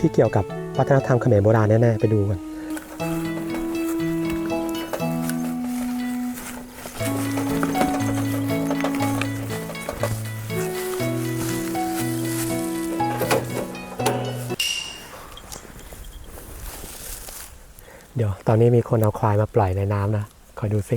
ที่เกี่ยวกับวัฒนธรรมเขมรโบราณแน่ๆไปดูกันเดี๋ยวตอนนี้มีคนเอาควายมาปล่อยในน้ำนะ คอยดูสิ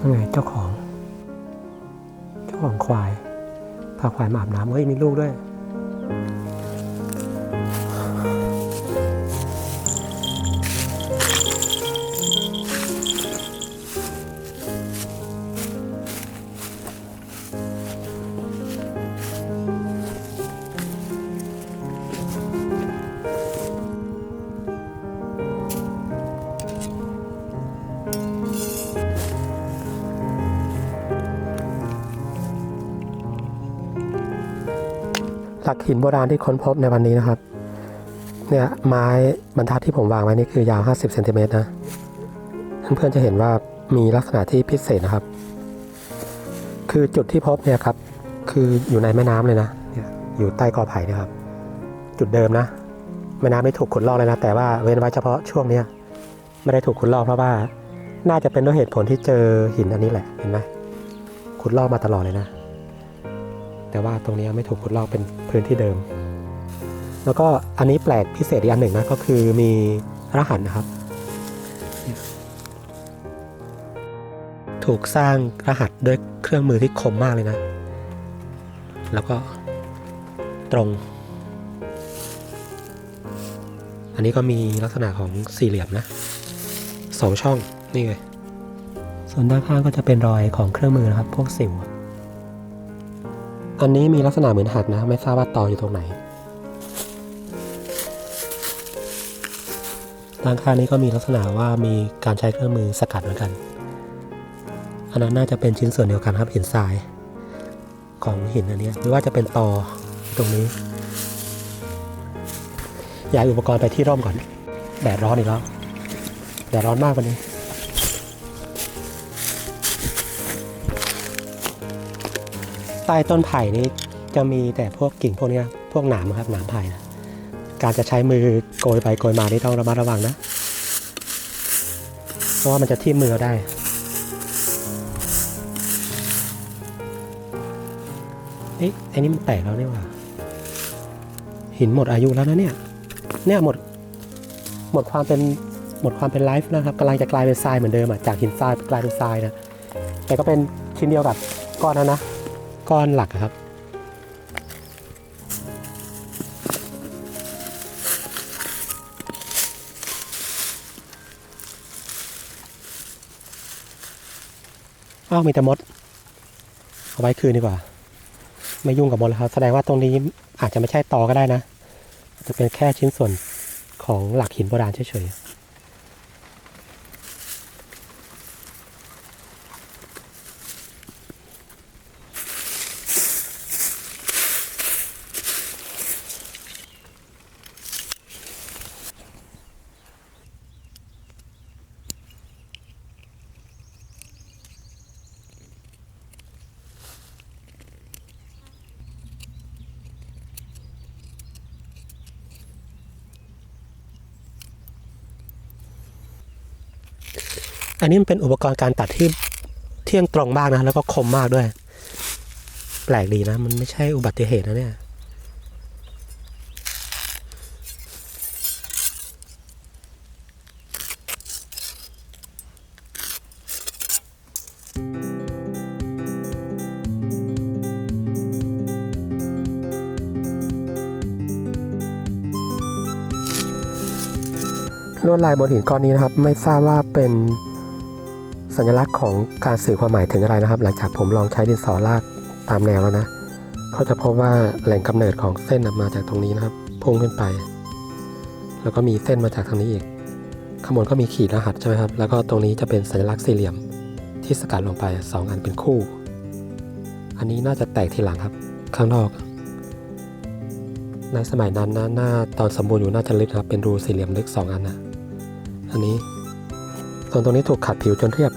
นั่นไงเจ้าของ เจ้าของควายพาควายมาอาบน้ำเฮ้ยมีลูกด้วย หลักหินโบราณที่ค้นพบในวันนี้นะครับ เนี่ยไม้บรรทัดที่ผมวางไว้นี่คือยาว 50เซนติเมตรนะ เพื่อนๆจะเห็นว่ามีลักษณะที่พิเศษนะครับ คือจุดที่พบเนี่ยครับ คืออยู่ในแม่น้ำเลยนะเนี่ยอยู่ใต้กอไผ่เนะครับ จุดเดิมนะ แม่น้ำไม่ถูกขุดลอกเลยนะ แต่ว่าเว้นไว้เฉพาะช่วงเนี้ยไม่ได้ถูกขุดลอกเพราะว่า น่าจะเป็นด้วยเหตุผลที่เจอหินอันนี้แหละ เห็นไหมขุดลอกมาตลอดเลยนะ แต่ว่าตรงนี้ไม่ถูกขุดลอกเป็นพื้นที่เดิม แล้วก็อันนี้แปลกพิเศษอีกอันหนึ่งนะก็คือมีรหัสนะครับ ถูกสร้างรหัสด้วยเครื่องมือที่คมมากเลยนะ แล้วก็ตรง อันนี้ก็มีลักษณะของสี่เหลี่ยมนะสองช่องนี่ไงส่วนด้านข้างก็จะเป็นรอยของเครื่องมือนะครับ พวกสิว อันนี้มีลักษณะเหมือนหักนะ ไม่ทราบว่าตออยู่ตรงไหน ด้านข้างนี้ก็มีลักษณะว่ามีการใช้เครื่องมือสกัดเหมือนกัน อันนั้นน่าจะเป็นชิ้นส่วนเดียวกันครับหินทราย ของหินอันนี้หรือว่าจะเป็นตอตรงนี้ ย้ายอุปกรณ์ไปที่ร่มก่อน แดดร้อนอีกแล้ว แดดร้อนมากวันนี้ ต้ต้นไผ่นี้จะมีแต่พวกกิ่งพวกนี้พวกหนามครับหนามไผ่นะการจะใช้มือโกยไปโกยมานี่ต้องระมัดระวังนะเพราะว่ามันจะทิ่มมือเราได้เอ๊ะไอ้นี่มันแตกแล้วนี่ว่าหินหมดอายุแล้วนะเนี่ยเนี่ยหมดหมดความเป็นหมดความเป็นไลฟ์นะครับกำลังจะกลายเป็นทรายเหมือนเดิมอะจากหินทรายกลายเป็นทรายนะแต่ก็เป็นชิ้นเดียวกับก้อนนั้นนะ ก้อนหลักอะครับ อ้าวมีแต่มด เอาไว้คืนดีกว่า ไม่ยุ่งกับมดแล้วครับ แสดงว่าตรงนี้อาจจะไม่ใช่ตอก็ได้นะ จะเป็นแค่ชิ้นส่วนของหลักหินโบราณเฉยๆ อันนี้มันเป็นอุปกรณ์การตัดที่เที่ยงตรงมากนะ แล้วก็คมมากด้วย แปลกดีนะ มันไม่ใช่อุบัติเหตุนะเนี่ยลวดลายบนหินก้อนนี้นะครับ ไม่ทราบว่าเป็น สัญลักษณ์ของการสื่อความหมายถึงอะไรนะครับ หลังจากผมลองใช้ดินสอลากตามแนวแล้วนะเขาจะพบว่าแหล่งกำเนิดของเส้นมาจากตรงนี้นะครับ พุ่งขึ้นไป แล้วก็มีเส้นมาจากทางนี้อีกข้างบนก็มีขีดรหัสใช่ไหมครับ แล้วก็ตรงนี้จะเป็นสัญลักษณ์สี่เหลี่ยมที่สกัดลงไปสองอันเป็นคู่ อันนี้น่าจะแตกทีหลังครับ ข้างนอก ในสมัยนั้นนะหน้าตอนสมบูรณ์อยู่น่าจะลึกครับ เป็นรูสี่เหลี่ยมลึกสองอันนะอันนี้ส่วนตรงนี้ถูกขัดผิวจนเรียบ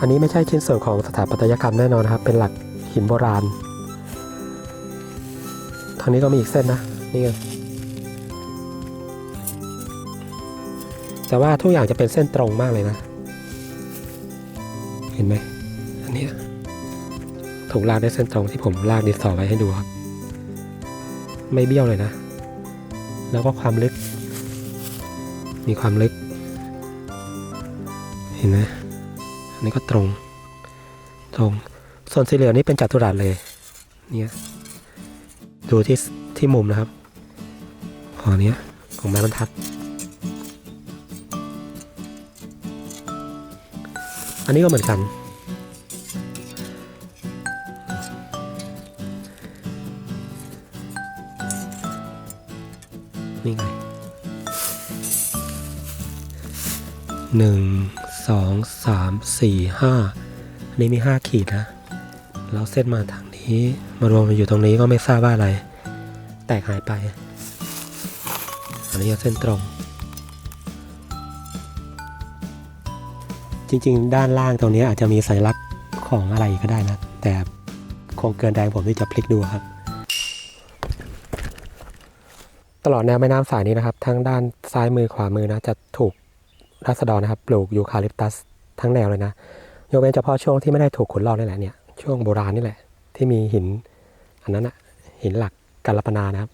อันนี้ไม่ใช่ชิ้นส่วนของสถาปัตยกรรมแน่นอนนะครับ เป็นหลักหินโบราณ ทางนี้ก็มีอีกเส้นนะ นี่ไง แต่ว่าทุกอย่างจะเป็นเส้นตรงมากเลยนะ เห็นไหม อันนี้ถูกลากด้วยเส้นตรงที่ผมลากดินสอไว้ให้ดูครับ ไม่เบี้ยวเลยนะ แล้วก็ความลึก มีความลึก เห็นไหม อันนี้ก็ตรง ตรง ส่วนสีเหลืองนี่เป็นจัตุรัสเลย เนี่ยดูที่ที่มุมนะครับของเนี้ยของไม้บรรทัด อันนี้ก็เหมือนกันนี่ไงหนึ่ง สองสามสี่ห้าอันนี้มีห้าขีดนะ แล้วเส้นมาทางนี้ มารวมมาอยู่ตรงนี้ก็ไม่ทราบว่าอะไร แตกหายไป อันนี้เส้นตรง จริงๆ ด้านล่างตรงนี้อาจจะมีสัญลักษณ์ของอะไรก็ได้นะ แต่คงเกินแรงผมที่จะพลิกดูครับ ตลอดแนวแม่น้ำสายนี้นะครับ ทั้งด้านซ้ายมือขวามือนะจะถูก รัษฎรนะครับปลูกยูคาลิปตัสทั้งแนวเลยนะยกเว้นเฉพาะช่วงที่ไม่ได้ถูกขุดลอกนี่แหละเนี่ยช่วงโบราณนี่แหละ ที่มีหินอันนั้นอะหินหลักกัลปนานะครับ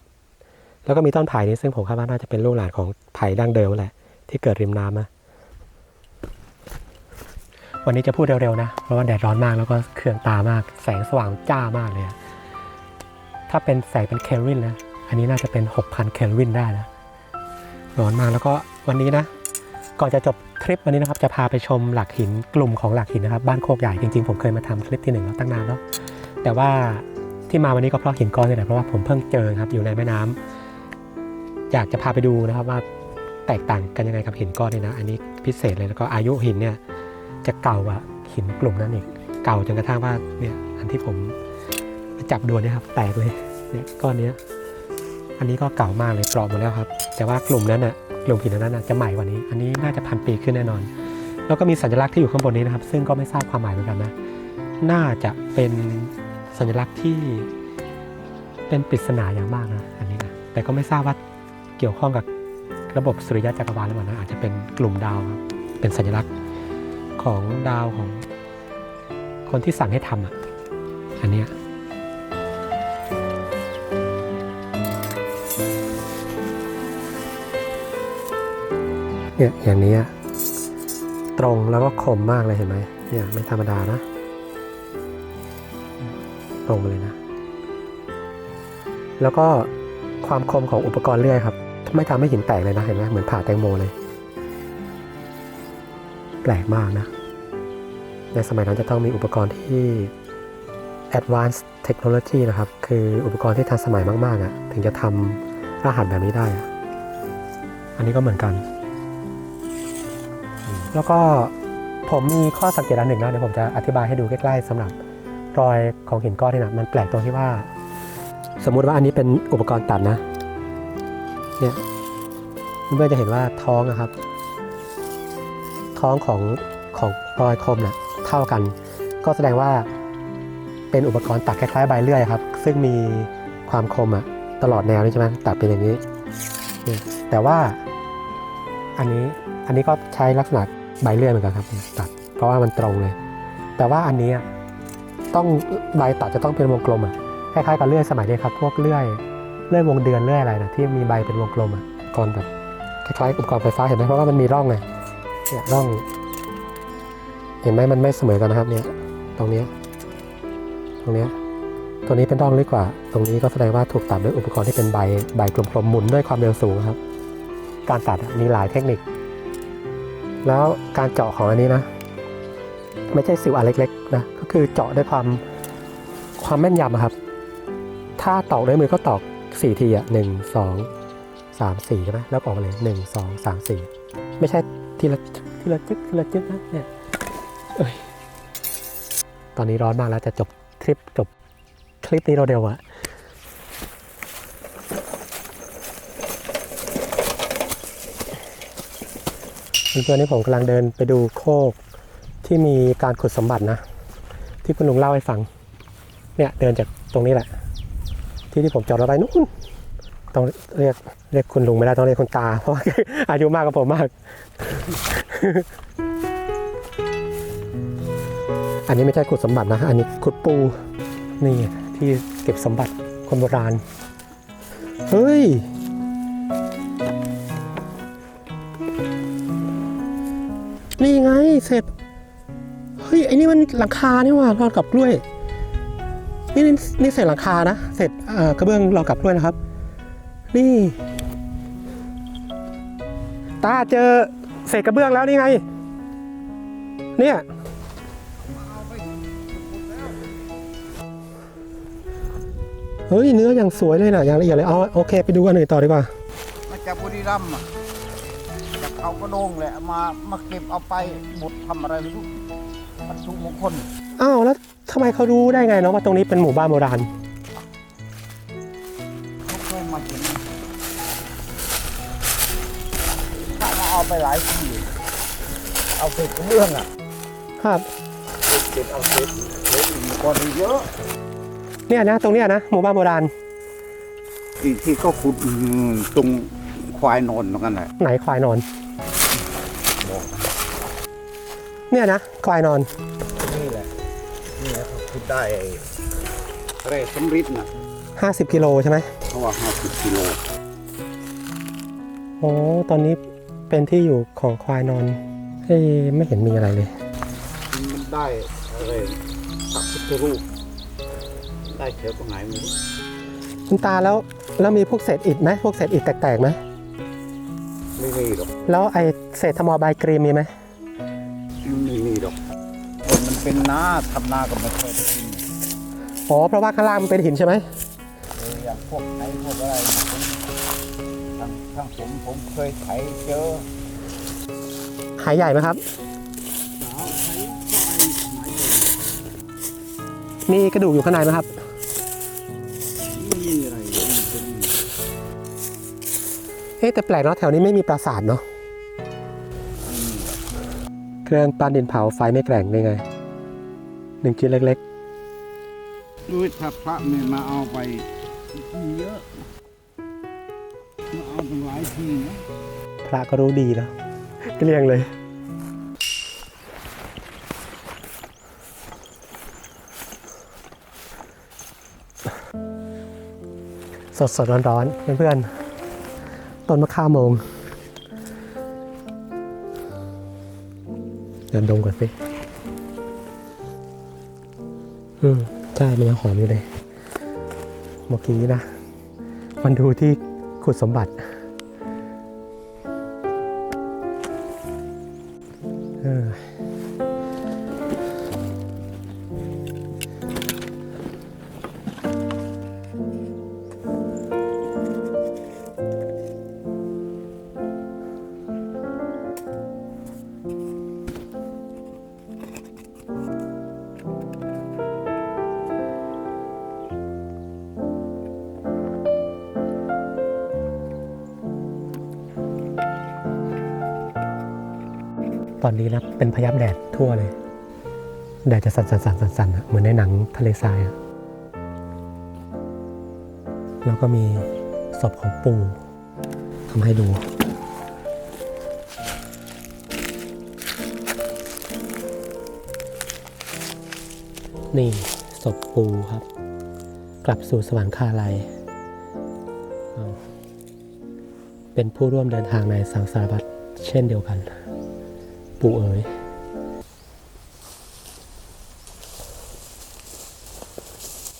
แล้วก็มีต้นไผ่นี้ซึ่งผมคาดว่าน่าจะเป็นลูกหลานของไผ่ดั้งเดิมนั่แหละ ที่เกิดริมน้ำนะวันนี้จะพูดเร็วๆนะ เพราะว่าแดดร้อนมากแล้วก็เคืองตามาก แสงสว่างจ้ามากเลยถ้าเป็นแสงเป็นเคลวินนะ อันนี้น่าจะเป็น 6,000 เคลวินได้นะ ร้อนมากแล้วก็วันนี้นะ ก่อนจะจบทริปวันนี้นะครับจะพาไปชมหลักหินกลุ่มของหลักหินนะครับบ้านโคกใหญ่จริงๆผมเคยมาทำคลิปที่หนึ่งแล้วตั้งนานแล้วแต่ว่าที่มาวันนี้ก็เพราะหินก้อนนี่แหละเพราะว่าผมเพิ่งเจอครับอยู่ในแม่น้ำอยากจะพาไปดูนะครับว่าแตกต่างกันยังไงกับหินก้อนนี่นะ อันนี้พิเศษเลยแล้วก็อายุหินเนี่ยจะเก่ากว่าหินกลุ่มนั้นอีกเก่าจนกระทั่งว่าเนี่ยอันที่ผมจับดูนี่ยครับ แตกเลยเนี่ยก้อนเนี้ยอันนี้ก็เก่ามากเลยกรอบหมดแล้วครับ แต่ว่ากลุ่มนั้นน่ะ กลุ่มหินนั้นนะจะใหม่กว่านี้ อันนี้น่าจะพันปีขึ้นแน่นอน แล้วก็มีสัญลักษณ์ที่อยู่ข้างบนนี้นะครับ ซึ่งก็ไม่ทราบความหมายเหมือนกันนะ น่าจะเป็นสัญลักษณ์ที่เป็นปริศนาอย่างมากนะอันนี้นะแต่ก็ไม่ทราบว่าเกี่ยวข้องกับระบบสุริยะจักรวาลหรือเปล่านะอาจจะเป็นกลุ่มดาวครับเป็นสัญลักษณ์ของดาวของคนที่สั่งให้ทำอะอันเนี้ย เนี่ยอย่างนี้อะตรงแล้วก็คมมากเลยเห็นไหมเนี่ยไม่ธรรมดานะ ตรงไปเลยนะ แล้วก็ความคมของอุปกรณ์เลื่อยครับ ไม่ทำให้หินแตกเลยนะเห็นไหมเหมือนผ่าแตงโมเลย แปลกมากนะ ในสมัยนั้นจะต้องมีอุปกรณ์ที่ advanced technology นะครับ คืออุปกรณ์ที่ทันสมัยมากๆอะ่ะ ถึงจะทำรหัสแบบนี้ได้อะอันนี้ก็เหมือนกัน แล้วก็ผมมีข้อสังเกตอันหนึ่งนะเดี๋ยวผมจะอธิบายให้ดูใกล้ๆสำหรับรอยของหินก้อนนี่นะมันแปลกตรงที่ว่า สมมุติว่าอันนี้เป็นอุปกรณ์ตัดนะเนี่ยเพื่อนๆจะเห็นว่าท้องนะครับ ท้องของของรอยคมนะ่ะเท่ากัน ก็แสดงว่าเป็นอุปกรณ์ตัดคล้ายๆใบเลื่อยครับ ซึ่งมีความคมอะตลอดแนวนี่ใช่ไหมตัดเป็นอย่างนี้เนี่ยแต่ว่าอันนี้อันนี้ก็ใช้ลักษณะ ใบเลื่อยเหมือนกันครับตัด เพราะว่ามันตรงเลย แต่ว่าอันนี้ต้องใบตัดจะต้องเป็นวงกลมอะคล้ายๆกับเลื่อยสมัยนี้ครับพวกเลื่อยเลื่อยวงเดือนเลื่อยอะไรนะที่มีใบเป็นวงกลมอะก่อนแบบคล้ายๆอุปกรณ์ไฟฟ้าเห็นไหมเพราะว่ามันมีร่องไงเนี่ยร่อง เห็นไหมมันไม่เสมอกันนะครับเนี่ยตรงนี้ตรงนี้ตัวนี้เป็นร่องลึกกว่า ตรงนี้ก็แสดงว่าถูกตัดด้วยอุปกรณ์ที่เป็นใบใบกลมๆหมุนด้วยความเร็วสูงครับ การตัดมีหลายเทคนิค แล้วการเจาะของอันนี้นะ ไม่ใช่สิวอันเล็กๆนะก็คือเจาะด้วยความความแม่นยำครับ ถ้าตอกด้วยมือก็ตอกสี่ทีอะหนึ่งสองสามสี่ใช่ไหมแล้วออกมาเลยหนึ่งสองสามสี่ไม่ใช่ทีละทีละจึ๊กทีละจึ๊กนะเนี่ยเอ้ยตอนนี้ร้อนมากแล้วจะจบคลิปจบคลิปนี้เราเร็วอะ เพื่อนๆนี่ผมกำลังเดินไปดูโคกที่มีการขุดสมบัตินะ ที่คุณลุงเล่าให้ฟัง เนี่ยเดินจากตรงนี้แหละ ที่ที่ผมจอดรถไว้นู่นต้องเรียกเรียกคุณลุงไม่ได้ต้องเรียกคุณตา เพราะอายุมากกว่าผมมาก อันนี้ไม่ใช่ขุดสมบัตินะ อันนี้ขุดปูนี่ที่เก็บสมบัติคนโบราณ เฮ้ย เสร็จ เฮ้ยไอ้นี่มันหลังคานี่ว่ารอดกับกล้วย นี่นี่นี่เสร็จหลังคานะเสร็จกระเบื้องรอกับกล้วยนะครับ นี่ตาเจอเศษกระเบื้องแล้วนี่ไง เนี่ยเฮ้ยเนื้ออย่างสวยเลยนะอย่างละเอียดเลยเอาโอเค ไปดูอันอื่นต่อดีกว่ามาจากบุรีรัมย์อะ เขากระโดงแหละเอามามาเก็บเอาไปหมดทำอะไรไม่รู้บรรทุกมงคลอ้าวแล้วทำไมเขารู้ได้ไงเนาะว่าตรงนี้เป็นหมู่บ้านโบราณเขาเคยมาเห็นถ้ามาเอาไปหลายที่เอาเศษกระเบื้องอะครับเก็บเอาเศษเศษอีกก้อนเยอะเนี่ยนะ ตรงเนี้ยนะหมู่บ้านโบราณที่ที่เขาขุดอืมตรงควายนอนตรงนั้นแหละไหนควายนอน เนี่ยนะควายนอน นี่แหละ นี่แหละเขาขุดได้ไอ้เรศสมฤทธิ์น่ะ50กิโลใช่ไหมเขาว่าห้าสิบกิโลโอ้ตอนนี้เป็นที่อยู่ของควายนอนเอ้ยไม่เห็นมีอะไรเลย มันได้อะไรพระพุทธรูป ได้แถวตรงไหนไม่รู้คุณตาแล้วแล้วมีพวกเศษอิฐไหมพวกเศษอิฐแตกๆไหมไม่มีหรอก แล้วไอเศษทมอใบกรีมมีไหม เป็นนาทำนาก็ไม่เคยได้กินอ๋อเพราะว่าข้างล่างมันเป็นหินใช่ไหมเอออย่างพวกไถพวกอะไรผมทางทางผมผมเคยไถเจอหายใหญ่ไหมครับสาวไถก็ไอ้ไหนมีกระดูกอยู่ข้างในไหมครับไม่มีอะไรเลยมันเป็นเอ๊ะแต่แปลกเนาะแถวนี้ไม่มีปราสาทเนาะเครื่องปั้นดินเผาไฟไม่แกร่งได้ไง หนึ่งชิ้นเล็กดูถ้าพระไม่มาเอาไปมีเยอะมาเอาตั้งหลายทีนะๆพระก็รู้ดีแล้วเกลี้ยงเลยสดสดร้อนร้อนๆเพื่อนๆต้นมะข่าโมง เดินดมก่อนสิ อืมใช่มันยังหอมอยู่เลย เมื่อกี้นะ มันดูที่ขุดสมบัติ ตอนนี้นะเป็นพยับแดดทั่วเลย แดดจะสั่นสั่นสั่นะเหมือนในหนังทะเลทรายแล้วก็มีศพของปู่ทำให้ดูนี่ศพปูครับ กลับสู่สวรรคาลัย เป็นผู้ร่วมเดินทางในสังสารวัฏเช่นเดียวกัน ปู่เอ๋ย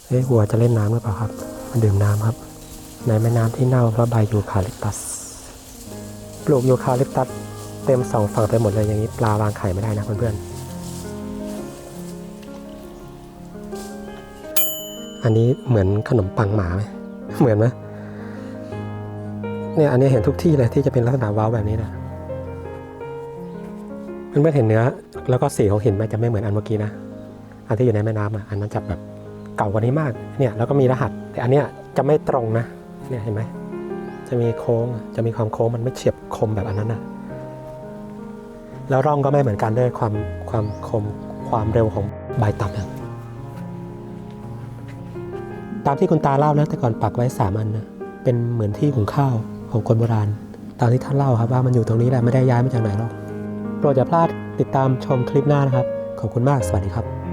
เฮ้ยวัวจะเล่นน้ำหรือเปล่าครับ มาดื่มน้ำครับ ในแม่น้ำที่เน่าเพราะใบยูคาลิปตัส ปลูกยูคาลิปตัส เต็มสองฝั่งไปหมดเลยอย่างนี้ปลาวางไข่ไม่ได้นะเพื่อนๆ อันนี้เหมือนขนมปังหมาไหม เหมือนไหมเนี่ยอันนี้เห็นทุกที่เลยที่จะเป็นลักษณะว้าวแบบนี้นะ เพื่อนเห็นเนื้อ แล้วก็สีของหินมันจะไม่เหมือนอันเมื่อกี้นะ อันที่อยู่ในแม่น้ำอะอันนั้นจะแบบเก่ากว่านี้มาก เนี่ยแล้วก็มีรหัส แต่อันเนี้ยจะไม่ตรงนะ เนี่ยเห็นไหม จะมีโค้ง จะมีความโค้งมันไม่เฉียบคมแบบอันนั้นนะแล้วร่องก็ไม่เหมือนกันด้วยความความคมความเร็วของใบตัดนะตามที่คุณตาเล่าแล้วแต่ก่อนปักไว้สามอันนะเป็นเหมือนที่หุงข้าวของคนโบราณ ตามที่ท่านเล่าครับว่ามันอยู่ตรงนี้แหละไม่ได้ย้ายมาจากไหนหรอก ปรดอย่าพลาดติดตามชมคลิปหน้านะครับ ขอบคุณมาก สวัสดีครับ